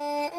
ห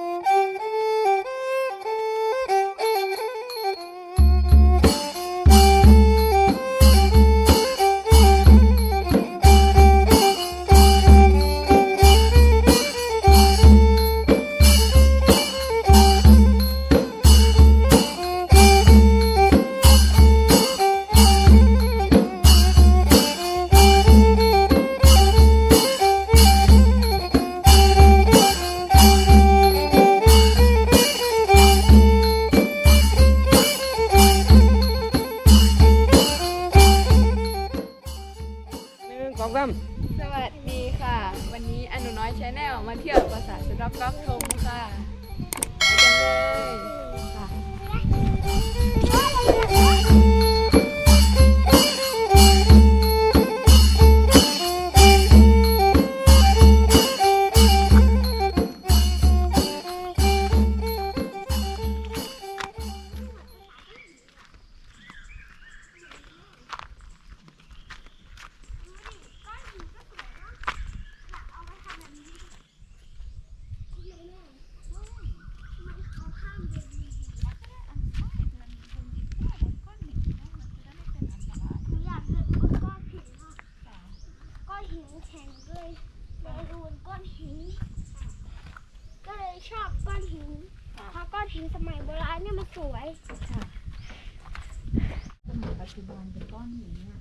หินแข็งเลยเดินบนก้อนหิน ก็เลยชอบก้อนหินเพราะก้อนหินสมัยโบราณเนี่ยมันสวยปัจจุบันเป็นก้อนหินอะ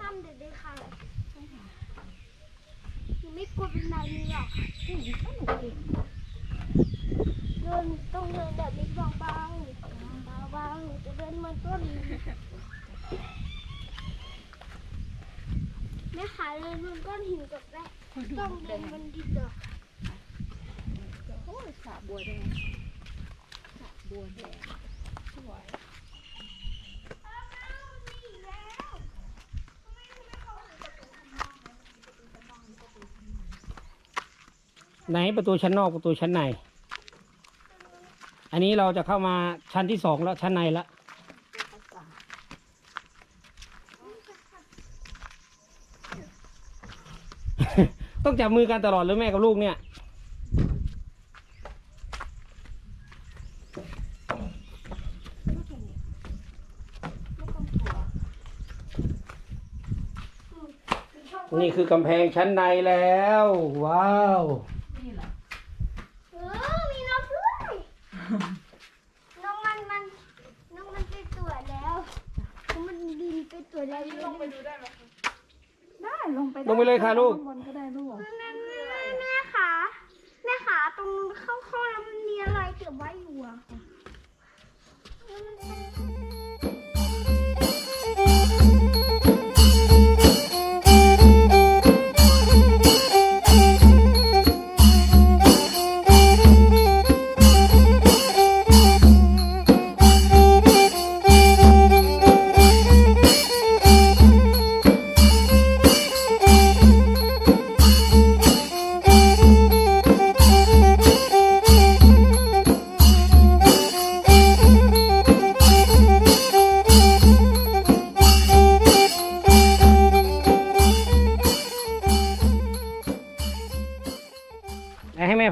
ห้ามเดินเลยค่ะหนู ไม่กลัวเป็นไรนี่หรอกเดินต้องเดินแบบนี้เบาๆเบาๆจะเดินมันต้นแม่ขาเดินบนก้อนหินกับแม่ต้องเดินบนดินเหรอโอ้ยสระบัวแดงสระบัวแดงสวย ไหนประตูชั้นนอกประตูชั้นใน อันนี้เราจะเข้ามาชั้นที่สองแล้วชั้นในแล้วต้องจับมือกันตลอดหรือแม่กับลูกเนี่ย นี่คือกำแพงชั้นในแล้ว ว้าว นี่เหรอ เออมีนกด้วยนกมันมันนกมันไปตรวจแล้วนกมัน บินไปตรวจแล้วลงไปดูได้ไหมคะได้ลงไปลงไปเลยค่ะลูก ข้างบนก็ได้ลูกแม่แม่แม่ขาแม่ขาตรงเข้าข้อแล้วมันมีอะไรเก็บไว้อยู่อะแล้วมันเป็น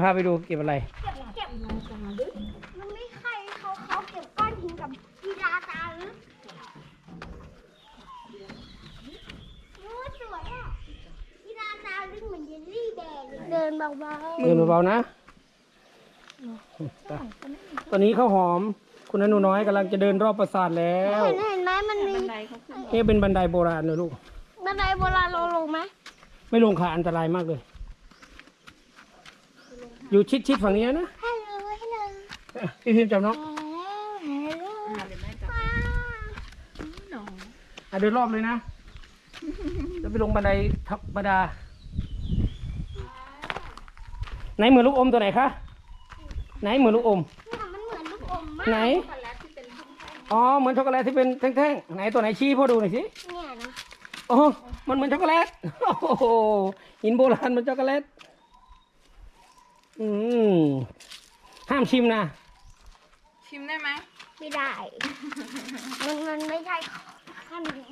าไปดูเก็บอะไร เก็บเก็บมันไม่ใครเขาเขาเก็บก้อนหินกับกีฬาตาลึกนู้สวยอะกีฬาตาลึกเหมือนเยลลี่แดงเลยเดินเบาเดินเบาๆนะ ตอนนี้ข้าวหอม คุณอนุน้อยกำลังจะเดินรอบปราสาทแล้ๆว เห็นเห็นไหมมันมีบันไดเขาขึ้นนี่เป็นบันไดโบราณนะลูก บันไดโบราณลงลงไหมไม่ลงขาอันตรายมากเลย อยู่ชิดๆฝั่งนี้นะ ฮัลโหลฮัลโหลพี่พิมพ์จำน้อง ฮัลโหลฮัลโหลอ่าเดี๋ยวแม่จับว้าวหนออะเดินรอบเลยนะ จะไปลงบันไดธรรมดา ไหนเหมือนลูกอมตัวไหนคะ ไหนเหมือนลูกอมเนี่ยมันเหมือนลูกอมมากไหนช็อกโกแลตที่เป็นแท่งอ๋อ เหมือนช็อกโกแลตที่เป็นแท่งๆ ไหนตัวไหนชี้พ่อดูหน่อยสิ เนี่ยนะ โอ้ มันเหมือนช็อกโกแลต โอ้โหหินโบราณเหมือนช็อกโกแลต อืมห้ามชิมนะ ชิมได้ไหมไม่ได้ มันมันไม่ใช่ขนม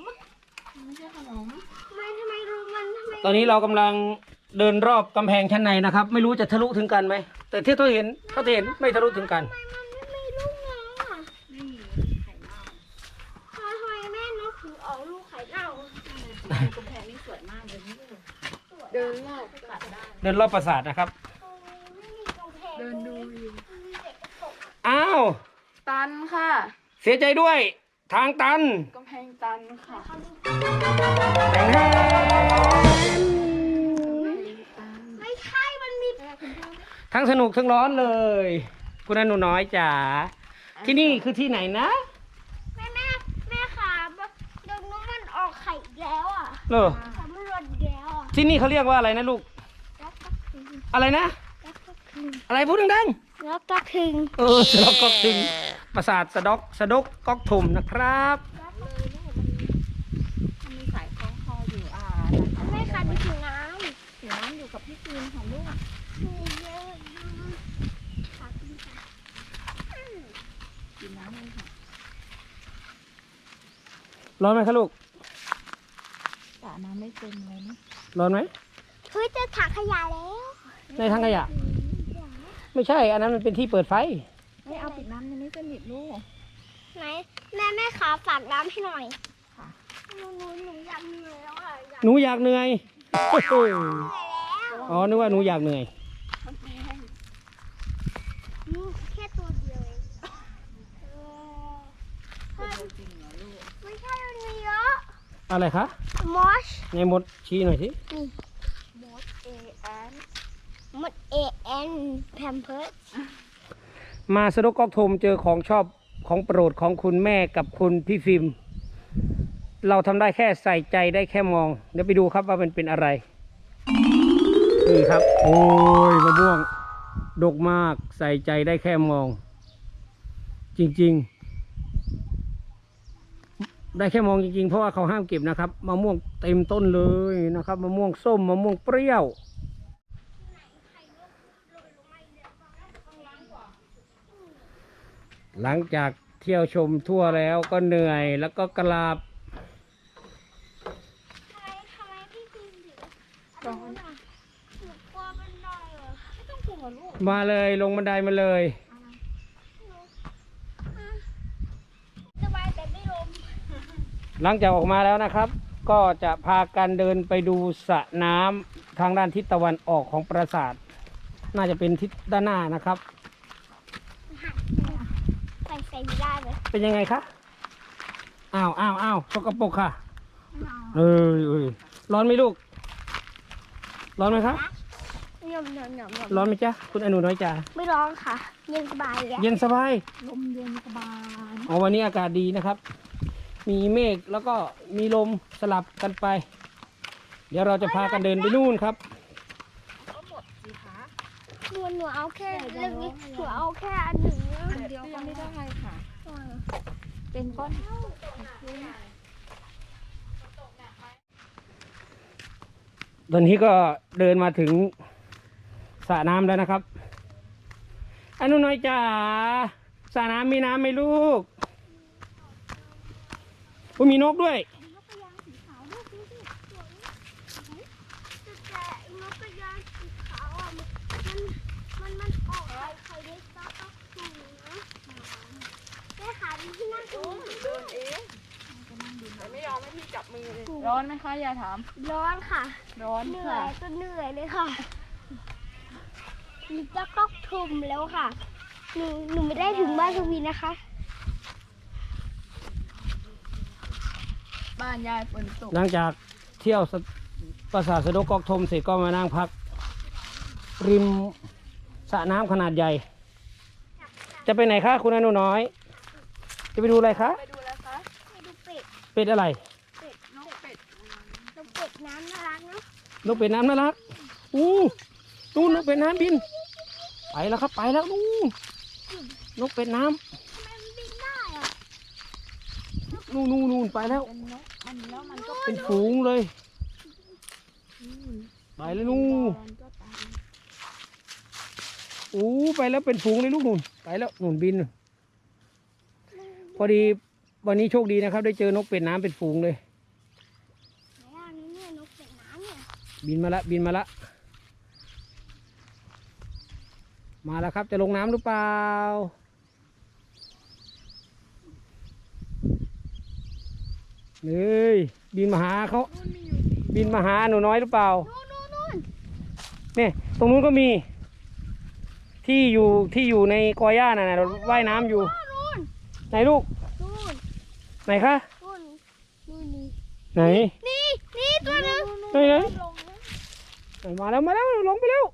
ไม่ใช่ขนมทำไมทำไมรู้มันทำไมตอนนี้เรากำลังเดินรอบกำแพงชั้นในนะครับ ไม่รู้จะทะลุถึงกันไหม แต่ที่เราเห็นเขาเห็นไม่ทะลุถึงกันทำไมมันไม่ไม่รู้ไงอะทำไมแม่นกถึงออกลูกไข่เน่าเดินรอบเดินรอบปราสาทนะครับไม่มีกำแพง เดินดูอยู่มีแต่กระจกอ้าว ตันค่ะเสียใจด้วย ทางตันกำแพงตันค่ะแต่งให้ไม่ใช่ มันมีทั้งสนุกทั้งร้อนเลย คุณอนุน้อยจ๋า ที่นี่คือที่ไหนนะ แม่แม่แม่ขาเดี๋ยวนู้นมันออกไข่อีกแล้วอะเออสำรวจอีกแล้วอะที่นี่เขาเรียกว่าอะไรนะลูก แล้วก็คึงอะไรนะแล้วก็คึง อะไรพูดดังแล้วก็คึงๆ เออสะดอกก๊อกถึงปราสาทสะดอกสะดกก๊อกถุมนะครับ มีสายคล้องคออยู่อ่าแม่ขาดูถึงน้ถือน้ำอยู่กับพี่ฟิล์มค่ะลูกำมีเยอะขาคุณค่ะกินน้ำเลยค่ะร้อนไหมคะลูก สระน้ำไม่เต็มเลยนะ ร้อนไหมเฮ้ยจะถักขยะแล้วในทางขยะ ไม่ใช่ อันนั้นมันเป็นที่เปิดไฟ ไม่เอาปิดน้ำยังไม่สนิทลูก ไหนแม่แม่ขาฝากน้ำให้หน่อยค่ะ หนูหนูหนูอยากเหนื่อยแล้วอะอยากหนูอยากเหนื่อยโอ้โหเหนื่อยแล้วอ๋อ นึกว่าหนูอยากเหนื่อยนี่แค่ตัวเดียวเองเออเฮ้ยไม่ใช่มันมีเยอะอะไรคะมอชในมดชี้หน่อยสิมดเอแอนม ดเอแอนแพมเพิร์สมาสะดกกอกโทมเจอของชอบของโปรดของคุณแม่กับคุณพี่ฟิล์มเราทำได้แค่ใส่ใจได้แค่มอง เดี๋ยวไปดูครับว่ามันเป็นอะไร นี่ครับ โอ้ยมะม่วงดกมากใส่ใจได้แค่มอง จริง ๆ ได้แค่มองจริง ๆ เพราะว่าเขาห้ามเก็บนะครับมะม่วงเต็มต้นเลยนะครับมะม่วงส้มมะม่วงเปรี้ยว หลังจากเที่ยวชมทั่วแล้วก็เหนื่อยแล้วก็กลับทำไมทำไมพี่ฟิล์มถึงเอาตรงนั้นอะหนูกลัวมันหน่อยเหรอไม่ต้องกลัวลูกมาเลยลงบันไดมาเลยสบายแต่ไม่ลมหลังจากออกมาแล้วนะครับ ก็จะพากันเดินไปดูสระน้ำทางด้านทิศตะวันออกของปราสาท น่าจะเป็นทิศด้านหน้านะครับ ใส่ใส่ไม่ได้ เลยเป็นยังไงคะอ้าวอ้าวอ้าวสกปรกค่ะ เออเอยร้อนไหมลูก ร้อนไหมคะหยมหยมหยมหยมร้อนไหมจ๊ะคุณอนุน้อยจ๋าไม่ร้องค่ะ เย็นสบายเลยเย็นสบายลมเย็นสบายอ๋อวันนี้อากาศดีนะครับ มีเมฆแล้วก็มีลมสลับกันไป เดี๋ยวเราจะพากันเดินไปนู่นครับก็หมดสิคะหนูหนูเอาแค่เรื่องนี้หนูเอาแค่อันหนึ่งนะอันเดียวก็ไม่ได้ค่ะ เป็นก้อนตอนนี้ก็เดินมาถึงสระน้ำแล้วนะครับอนุน้อยจ๋าสระน้ำมีน้ำไหมลูกโอ้มีนกด้วย นกกระยางสีขาวลูกดูสิสวยแต่นกกระยางสีขาวอะมันมันมันออกไข่ไข่เล็กก็ก็สูงนะแม่ขาดูที่นั่นดู เดินเองแต่ไม่ยอมให้พี่จับมือเลยร้อนไหมคะยายถาม ร้อนค่ะ ร้อนเหนื่อค่ะยจนเหนื่อยเลยค่ะหนูจะก็ทุมแล้วค่ะ หนูหนูไม่ได้ถึงบ้านทวีนะคะ บ้านยายฝนตกหลังจากเที่ยวสปราสาทสะดกกอกทมเสร็จก็มานั่งพัก ริมสระน้ำขนาดใหญ่ จะไปไหนคะคุณอนุน้อย จะไปดูอะไรคะ ไปดูแล้วคะไปดู เป็ดเป็ดอะไร เป็ดนกเป็ดนกเป็ดน้ำน่ารักเนาะนกเป็ดน้ำน่ารักอู้นู่นนกเป็ดน้ำบิน ไปแล้วครับไปแล้วนู่นนกเป็ดน้ทำไมมันบินได้อะำนู่นนู่นนู่นไปแล้วเป็นนกมันแล้วมันก็เป็นฝูงเลย ไปแล้วนู่นมันก็ตายอู้ไปแล้วเป็นฝูงเลยลูกนู่น ไปแล้วนู่นบิน พอดี วันนี้โชคดีนะครับ ได้เจอนกเป็ดน้ำเป็นฝูงเลยไหนอะนี่เนี่ยนกเป็ดน้ำเนี่ยบินมาละบินมาละ มาแล้วครับจะลงน้ำหรือเปล่า เฮ้ย บินมาหาเขา บินมาหาหนูน้อยหรือเปล่านู่นนู่นนู่นเนี่ยตรงนู้นก็มี ที่อยู่ที่อยู่ในกอหญ้าน่ะนะเราว่ายน้ำอยู่นู่นไหนลูกนู่น ไหนคะ นู่นนู่นนี่ไหน นี่นี่ตัวหนึงไหนไหนลงนะมาแล้วมาแล้วลงไปแล้ว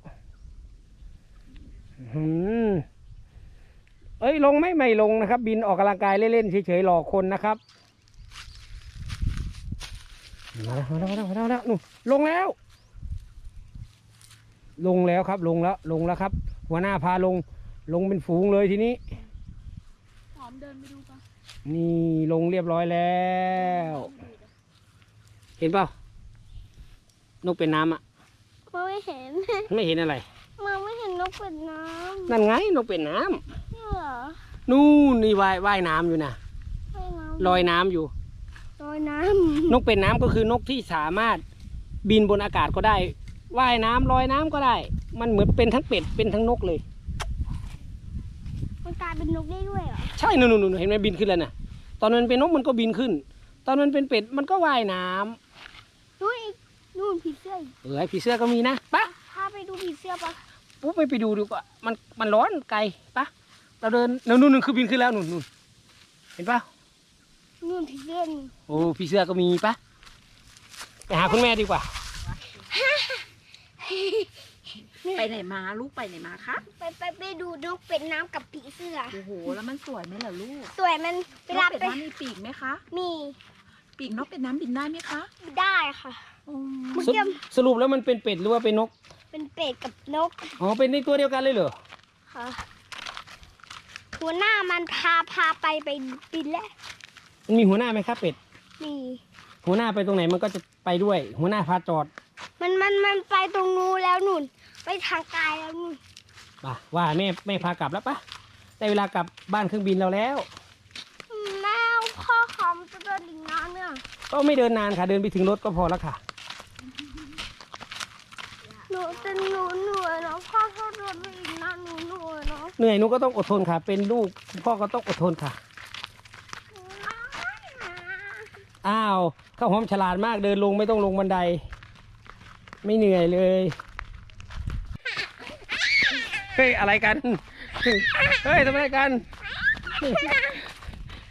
อื้อหือเอ้ยลงไหม่ไม่ลงนะครับ บินออกกำลังกายเล่นๆเฉยๆหลอกคนนะครับมาแล้วมาแล้วมาแล้วมาแล้วมาแล้วนู่นลงแล้ว ลงแล้วครับ ลงแล้วลงแล้วครับ หัวหน้าพาลง ลงเป็นฝูงเลยทีนี้ หอมเดินไปดูปะ นี่ลงเรียบร้อยแล้ว เห็นเปล่านกเป็นน้ำอะมองไม่เห็น ไม่เห็นอะไร มองไม่เห็นนกเป็ดน้ำนั่นไงนกเป็นน้ำนี่เหรอนู่นนี่ว่ายว่ายน้ำอยู่นะว่ายน้ำลอยน้ำอยู่ ลอยน้นกเป็นน้ำก็คือนกที่สามารถบินบนอากาศก็ได้ว่ายน้ำลอยน้ำก็ได้ มันเหมือนเป็นทั้งเป็ดเป็นทั้งนกเลยำ มันกลายเป็นนกได้ด้วยเหรอ ใช่นู่นนู่นเห็นไหมบินขึ้นแล้วนะตอนมันเป็นนกมันก็บินขึ้น ตอนมันเป็นเป็ดมันก็ว่ายน้ำนู่นอีกนู่นผีเสื้ออีกเออผีเสื้อก็มีนะปะพาไปดูผีเสื้อปะปุ๊บไม่ไปดูดีกว่ามันมันร้อนไกลปะเราเดินนู่นนู่นนู่นคือบินขึ้นแล้วนู่นนู่นเห็นปะนู่นผีเสื้อนี่โอ้ผีเสื้อก็มีปะไปหาคุณแม่ดีกว่า ไปไหนมาลูกไปไหนมาคะไปไปไปดูนกเป็ดน้ำกับผีเสื้อ โอ้โห แล้วมันสวยไหมล่ะลูกสวยมันเวนลากเป็ดไปน้ำมีปีกไหมคะ มีปีกนกเป็ดน้ำบินได้ไหมคะได้ค่ะ อืมเมื่อสกี้สรุปแล้วมันเป็นเป็ดหรือว่าเป็นนก เป็นเป็ดกับนกอ๋อ เป็นในตัวเดียวกันเลยเหรอ ค่ะ หัวหน้ามันพาพาไปไปบินแล้วมันมีหัวหน้าไหมครับเป็ด มี หัวหน้าไปตรงไหนมันก็จะไปด้วย หัวหน้าพาจอด มันมันมันไปตรงนู้นแล้วนุ่น ไปทางกายแล้วนุ่นป่ะว่าแม่แม่พากลับแล้วปะได้เวลากลับบ้านเครื่องบินเราแล้ว แม่พ่อคอมจะเดินอีกนานเนี่ยก็ไม่เดินนานค่ะ เดินไปถึงรถก็พอแล้วค่ะ หนูจะหนูเหนื่อยเนาะพ่อถ้าเดินไปอีกนานหนูเหนื่อยเนาะเหนื่อยหนูก็ต้องอดทนค่ะ เป็นลูกพ่อก็ต้องอดทนค่ะ อ้าวข้าวหอมฉลาดมากเดินลงไม่ต้องลงบันได ไม่เหนื่อยเลยเฮ้ยอะไรกันเฮ้ยทำอะไรกัน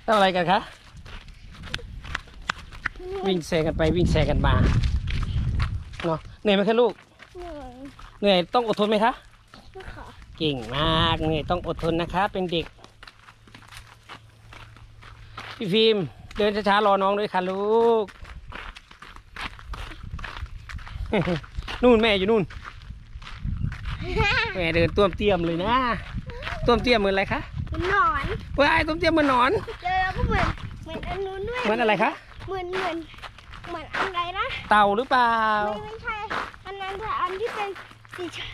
ทำอะไรกันคะวิ่งแซงกันไปวิ่งแซงกันมาเนาะเหนื่อยไหมคะลูกเหนื่อยเหนื่อยต้องอดทนไหมคะนะคะเก่งมากเหนื่อยต้องอดทนนะคะ เป็นเด็กพี่ฟิล์มเดินช้าๆรอน้องด้วยค่ะลูก นู่นแม่อยู่นู่น แม่เดินต้วมเตี้ยมเลยนะต้วมเตี้ยมเหมือนอะไรคะมันหนอนว้ายต้วมเตี้ยมเหมือนหนอนแล้วก็เหมือนเหมือนอันนู้นด้วยเหมือนอะไรคะเหมือนเหมือนเหมือนอะไรนะเต่าหรือเปล่าไม่ไม่ใช่อันนั้นแต่อันที่เป็นสีเขียว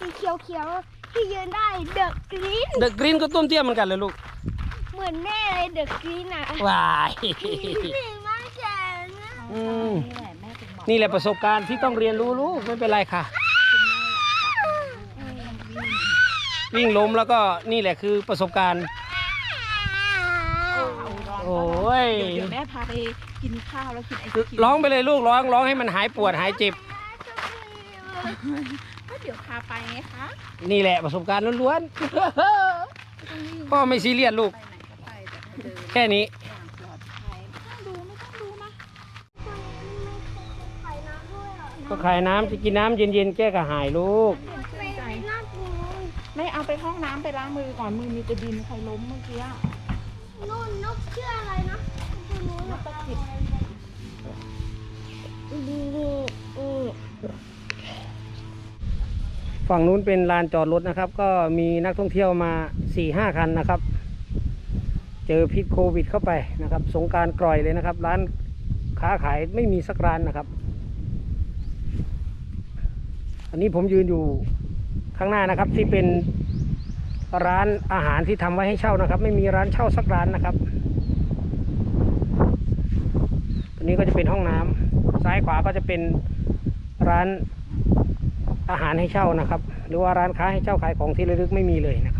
สีเขียวเขียวๆที่ยืนได้เดอะกรีนเดอะกรีนก็ต้วมเตี้ยมเหมือนกันเลยลูกเหมือนแม่เลยเดอะกรีนอะว้ายนี่มากแก่นะอืม นี่แหละแม่ถึงบอกนี่แหละประสบการณ์ที่ต้องเรียนรู้ลูกไม่เป็นไรค่ะคุณแม่อยากกลับวิ่งล้มแล้วก็นี่แหละคือประสบการณ์ โอ้ยเดี๋ยวเดี๋ยวแม่พาไปกินข้าวแล้วกินไอศครีมร้องไปเลยลูกร้องร้องให้มันหายปวดหายเจ็บ ก็เดี๋ยวพาไปไงคะนี่แหละประสบการณ์ล้วนๆพ่อไม่ซีเรียสลูก ไปไหนก็ไปแต่ให้เดิน แค่นี้ ก็ขายน้ำจะกินน้ำเย็นๆแก้กระหายลูก ไม่ไม่น่ากลัวไม่เอาไปห้องน้ำไปล้างมือก่อนมือมีแต่ดินใครล้มเมื่อกี้อะนู่นนกชื่ออะไรนะตัวนู้นนกตะกิดฝั่งนู้นเป็นลานจอดรถนะครับ ก็มีนักท่องเที่ยวมา4ี่ห้าคันนะครับ เจอพิษโควิดเข้าไปนะครับ สงกรารกร่อยเลยนะครับ ร้านค้าขายไม่มีสักร้านนะครับ อันนี้ผมยืนอยู่ข้างหน้านะครับ ที่เป็นร้านอาหารที่ทำไว้ให้เช่านะครับ ไม่มีร้านเช่าสักร้านนะครับตัวนี้ก็จะเป็นห้องน้ำซ้ายขวาก็จะเป็นร้านอาหารให้เช่านะครับ หรือว่าร้านค้าให้เช่าขายของที่ระลึกไม่มีเลยนะครับ